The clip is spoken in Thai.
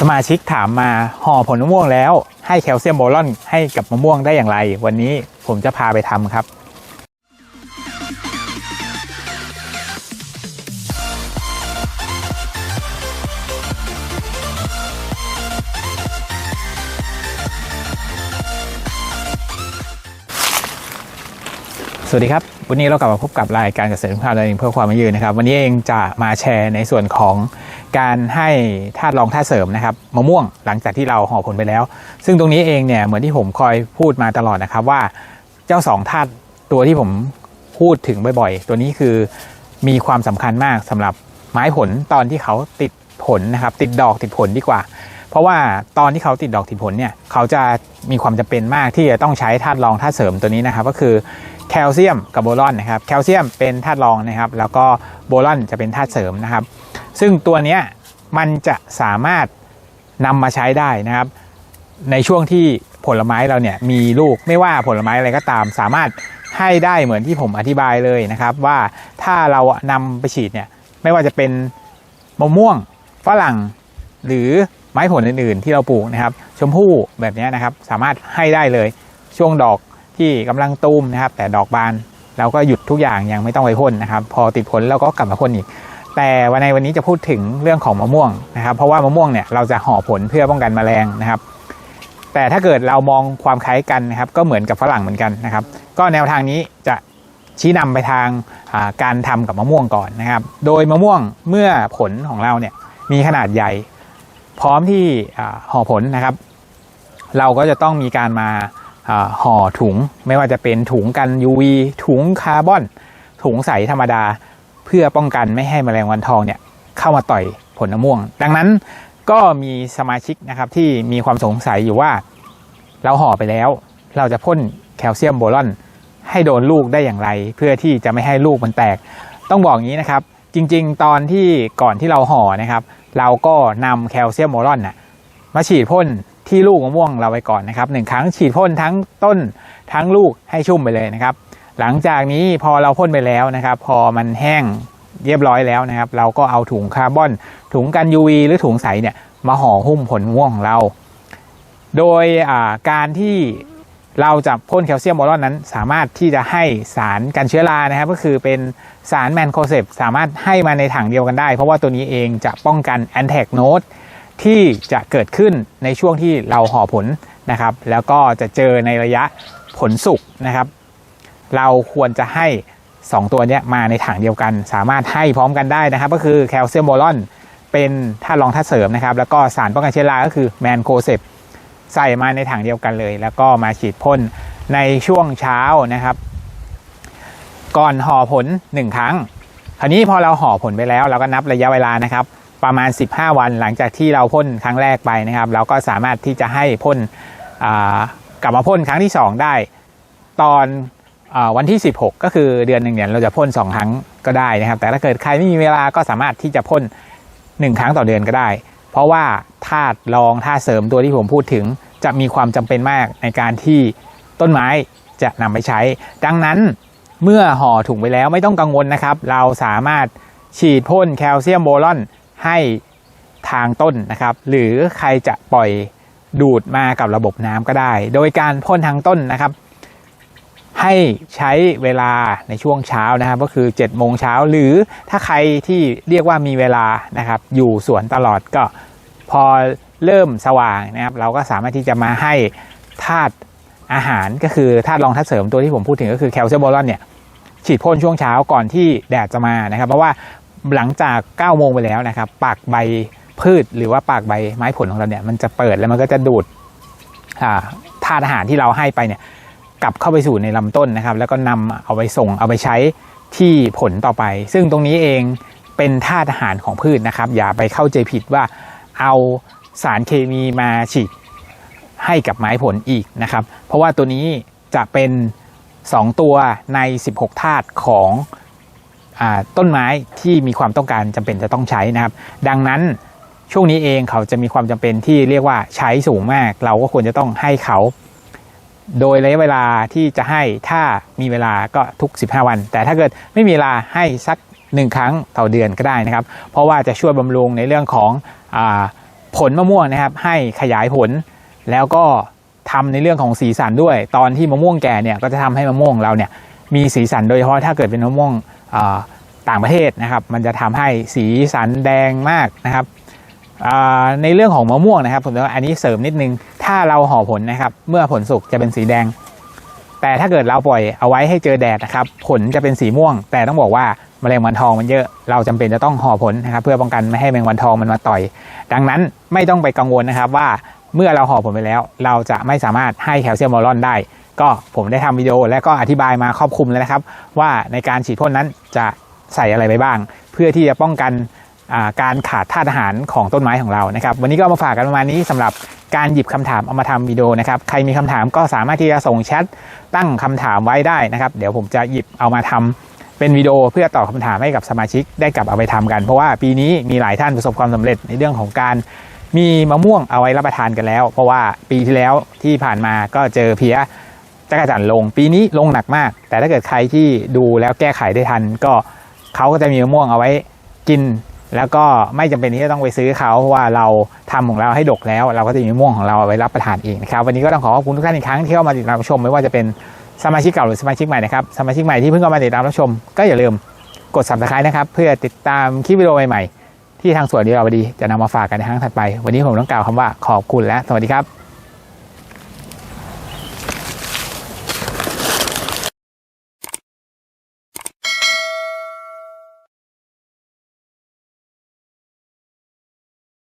สมาชิกถามมาห่อผลมะม่วงแล้ว ให้แคลเซียมโบรอนให้กับมะม่วงได้อย่างไร วันนี้ผมจะพาไปทำครับ สวัสดีครับ วันนี้เรากลับมาพบกับรายการเกษตรข้าวเองเพื่อความยั่งยืนนะครับ วันนี้เองจะมาแชร์ในส่วนของ การให้ธาตุรองธาตุเสริมนะครับมะม่วงหลังจากที่เราห่อผลไปแล้ว ซึ่งตรงนี้เองเนี่ยเหมือนที่ผมคอยพูดมาตลอดนะครับว่าเจ้าสองธาตุตัวที่ผมพูดถึงบ่อยๆ ตัวนี้คือมีความสำคัญมากสำหรับไม้ผลตอนที่เขาติดผลนะครับติดดอกติดผลดีกว่า เพราะว่าตอนที่เขาติดดอกติดผลเนี่ยเขาจะมีความจำเป็นมากที่จะต้องใช้ธาตุรองธาตุเสริมตัวนี้นะครับก็คือแคลเซียมกับโบรอนนะครับแคลเซียมเป็นธาตุรองนะครับแล้วก็โบรอนจะเป็นธาตุเสริมนะครับ ซึ่งตัวนี้มันจะสามารถนำมาใช้ได้นะครับ ในช่วงที่ผลไม้เราเนี่ยมีลูกไม่ว่าผลไม้อะไรก็ตาม สามารถให้ได้เหมือนที่ผมอธิบายเลยนะครับ ว่าถ้าเรานำไปฉีดเนี่ยไม่ว่าจะเป็นมะม่วงฝรั่งหรือไม้ผลอื่นๆ ที่เราปลูกนะครับ ชมพู่แบบนี้นะครับ สามารถให้ได้เลยช่วงดอกที่กำลังตูมนะครับ แต่ดอกบานเราก็หยุดทุกอย่างยังไม่ต้องไปพ่นนะครับ พอติดผลเราก็กลับมาพ่นอีก แต่วันในวันนี้จะพูดถึงเรื่องของมะม่วงนะครับ เพราะว่ามะม่วงเนี่ยเราจะห่อผลเพื่อป้องกันแมลงนะครับ แต่ถ้าเกิดเรามองความคล้ายกันนะครับ ก็เหมือนกับฝรั่งเหมือนกันนะครับ ก็แนวทางนี้จะชี้นำไปทางาการทำกับมะม่วงก่อนนะครับ โดยมะม่วงเมื่อผลของเราเนี่ยมีขนาดใหญ่ พร้อมที่ห่อผลนะครับ เราก็จะต้องมีการมาห่อถุง ไม่ว่าจะเป็นถุงกัน UV ถุงคาร์บอน ถุงใสธรรมดา พื่อป้องกันไม่ให้แมลงวันทองเนี่ยเข้ามาต่อยผลมะม่วง ดังนั้นก็มีสมาชิกนะครับที่มีความสงสัยอยู่ว่า เราห่อไปแล้ว เราจะพ่นแคลเซียมโบรอน ให้โดนลูกได้อย่างไร เพื่อที่จะไม่ให้ลูกมันแตก ต้องบอกอย่างนี้นะครับ จริงๆ ตอนที่ก่อนที่เราห่อนะครับ เราก็นำแคลเซียมโบรอนน่ะมาฉีดพ่นที่ลูกมะม่วงเราไปก่อนนะครับหนึ่งครั้งฉีดพ่นทั้งต้นทั้งลูกให้ชุ่มไปเลยนะครับ หลังจากนี้พอเราพ่นไปแล้วนะครับ พอมันแห้งเรียบร้อยแล้วนะครับ เราก็เอาถุงคาร์บอน ถุงกัน UV หรือถุงใสเนี่ยมาห่อหุ้มผลม่วงของเรา โดยการที่เราจะพ่นแคลเซียมโบรอนนั้น สามารถที่จะให้สารกันเชื้อรานะครับ ก็คือเป็นสารแมนโคเซปสามารถให้มาในถังเดียวกันได้ เพราะว่าตัวนี้เองจะป้องกันแอนแทกโน e ที่จะเกิดขึ้นในช่วงที่เราห่อผลนะครับ แล้วก็จะเจอในระยะผลสุกนะครับ เราควรจะให้ 2 ตัวนี้มาในถังเดียวกัน สามารถให้พร้อมกันได้นะครับ ก็คือแคลเซียมโบรอนเป็นธารองธาเสริมนะครับ แล้วก็สารป้องกันเชื้อราก็คือแมนโคเซปใส่มาในถังเดียวกันเลย แล้วก็มาฉีดพ่นในช่วงเช้านะครับ ก่อนห่อผล 1 ครั้ง คราวนี้พอเราห่อผลไปแล้ว เราก็นับระยะเวลานะครับ ประมาณ 15 วันหลังจากที่เราพ่นครั้งแรกไปนะครับ เราก็สามารถที่จะให้พ่นกลับมาพ่นครั้งที่ 2 ได้ ตอน วันที่ 16 ก็คือเดือนหนึ่งเนี่ยเราจะพ่น2ครั้งก็ได้นะครับ แต่ถ้าเกิดใครไม่มีเวลาก็สามารถที่จะพ่น 1 ครั้งต่อเดือนก็ได้ เพราะว่าธาตุรองธาตุเสริมตัวที่ผมพูดถึง จะมีความจำเป็นมากในการที่ต้นไม้จะนำไปใช้ ดังนั้นเมื่อห่อถุงไปแล้วไม่ต้องกังวลนะครับ เราสามารถฉีดพ่นแคลเซียมโบรอนให้ทางต้นนะครับ หรือใครจะปล่อยดูดมากับระบบน้ำก็ได้ โดยการพ่นทางต้นนะครับ ให้ใช้เวลาในช่วงเช้านะครับก็คือ7จ็ดโมงเช้าหรือถ้าใครที่เรียกว่ามีเวลานะครับ อยู่สวนตลอดก็พอเริ่มสว่างนะครับ เราก็สามารถที่จะมาให้ธาตุอาหารก็คือธาตุรองธาตุเสริมตัวที่ผมพูดถึงก็คือแคลเซียมโบรอนเนี่ยฉีดพ่นช่วงเช้าก่อนที่แดดจะมานะครับ เพราะว่าหลังจาก9โมงไปแล้วนะครับ ปากใบพืชหรือว่าปากใบไม้ผลของเราเนี่ยมันจะเปิดแล้วมันก็จะดูดธาตุอาหารที่เราให้ไปเนี่ย กลับเข้าไปสู่ในลำต้นนะครับ แล้วก็นำเอาไปส่งเอาไปใช้ที่ผลต่อไป ซึ่งตรงนี้เองเป็นธาตุอาหารของพืชนะครับ อย่าไปเข้าใจผิดว่าเอาสารเคมีมาฉีดให้กับไม้ผลอีกนะครับ เพราะว่าตัวนี้จะเป็น 2 ตัวใน 16 ธาตุของอต้นไม้ที่มีความต้องการจำเป็นจะต้องใช้นะครับ ดังนั้นช่วงนี้เองเขาจะมีความจำเป็นที่เรียกว่าใช้สูงมาก เราก็ควรจะต้องให้เขา โดยระยะเวลาที่จะให้ถ้ามีเวลาก็ทุก 15 วัน แต่ถ้าเกิดไม่มีเวลาให้สักหนึ่งครั้งต่อเดือนก็ได้นะครับ เพราะว่าจะช่วยบำรุงในเรื่องของอผลมะม่วงนะครับ ให้ขยายผลแล้วก็ทำในเรื่องของสีสันด้วย ตอนที่มะม่วงแก่เนี่ยก็จะทำให้มะม่วงเราเนี่ยมีสีสันโดยเฉพาะถ้าเกิดเป็นมะม่วงต่างประเทศนะครับ มันจะทำให้สีสันแดงมากนะครับ ในเรื่องของมะม่วงนะครับผมว่าอันนี้เสริมนิดนึง ถ้าเราห่อผลนะครับ เมื่อผลสุกจะเป็นสีแดง แต่ถ้าเกิดเราปล่อยเอาไว้ให้เจอแดดนะครับ ผลจะเป็นสีม่วง แต่ต้องบอกว่าแมลงวันทองมันเยอะ เราจำเป็นจะต้องห่อผลนะครับ เพื่อป้องกันไม่ให้แมลงวันทองมันมาต่อย ดังนั้นไม่ต้องไปกังวลนะครับว่าเมื่อเราห่อผลไปแล้ว เราจะไม่สามารถให้แคลเซียมบอรอนได้ ก็ผมได้ทำวิดีโอและก็อธิบายมาครอบคลุมแล้วนะครับ ว่าในการฉีดพ่นนั้นจะใส่อะไรไปบ้าง เพื่อที่จะป้องกัน การขาดธาตุอาหารของต้นไม้ของเรานะครับ วันนี้ก็ามาฝากกันประมาณนี้สำหรับการหยิบคำถามเอามาทำวิดีโอนะครับ ใครมีคำถามก็สามารถที่จะส่งแชทตั้งคำถามไว้ได้นะครับ เดี๋ยวผมจะหยิบเอามาทำเป็นวิดีโอเพื่อตอบคำถามให้กับสมาชิกได้กลับเอาไปทำกัน เพราะว่าปีนี้มีหลายท่านประสบความสำเร็จในเรื่องของการมีมะม่วงเอาไว้รับประทานกันแล้ว เพราะว่าปีที่แล้วที่ผ่านมาก็เจอเพี้ยจักรจันทร์ลง ปีนี้ลงหนักมาก แต่ถ้าเกิดใครที่ดูแล้วแก้ไขได้ทัน ก็เขาก็จะมีมะม่วงเอาไว้กิน แล้วก็ไม่จำเป็นที่จะต้องไปซื้อเขาเพราะว่าเราทำของเราให้ดกแล้ว เราก็จะมีม่วงของเราเอาไว้รับประทานเองนะครับวันนี้ก็ต้องขอขอบคุณทุกท่านอีกครั้งที่เข้ามาติดตามชม ไม่ว่าจะเป็นสมาชิกเก่าหรือสมาชิกใหม่นะครับสมาชิกใหม่ที่เพิ่งเข้ามาติดตามรับชม ก็อย่าลืมกด subscribe นะครับเพื่อติดตามคลิปวิดีโอใหม่ๆที่ทางสวนดีเราดีจะนำมาฝากกันในครั้งถัดไป วันนี้ผมต้องกล่าวคำว่าขอบคุณและสวัสดีครับ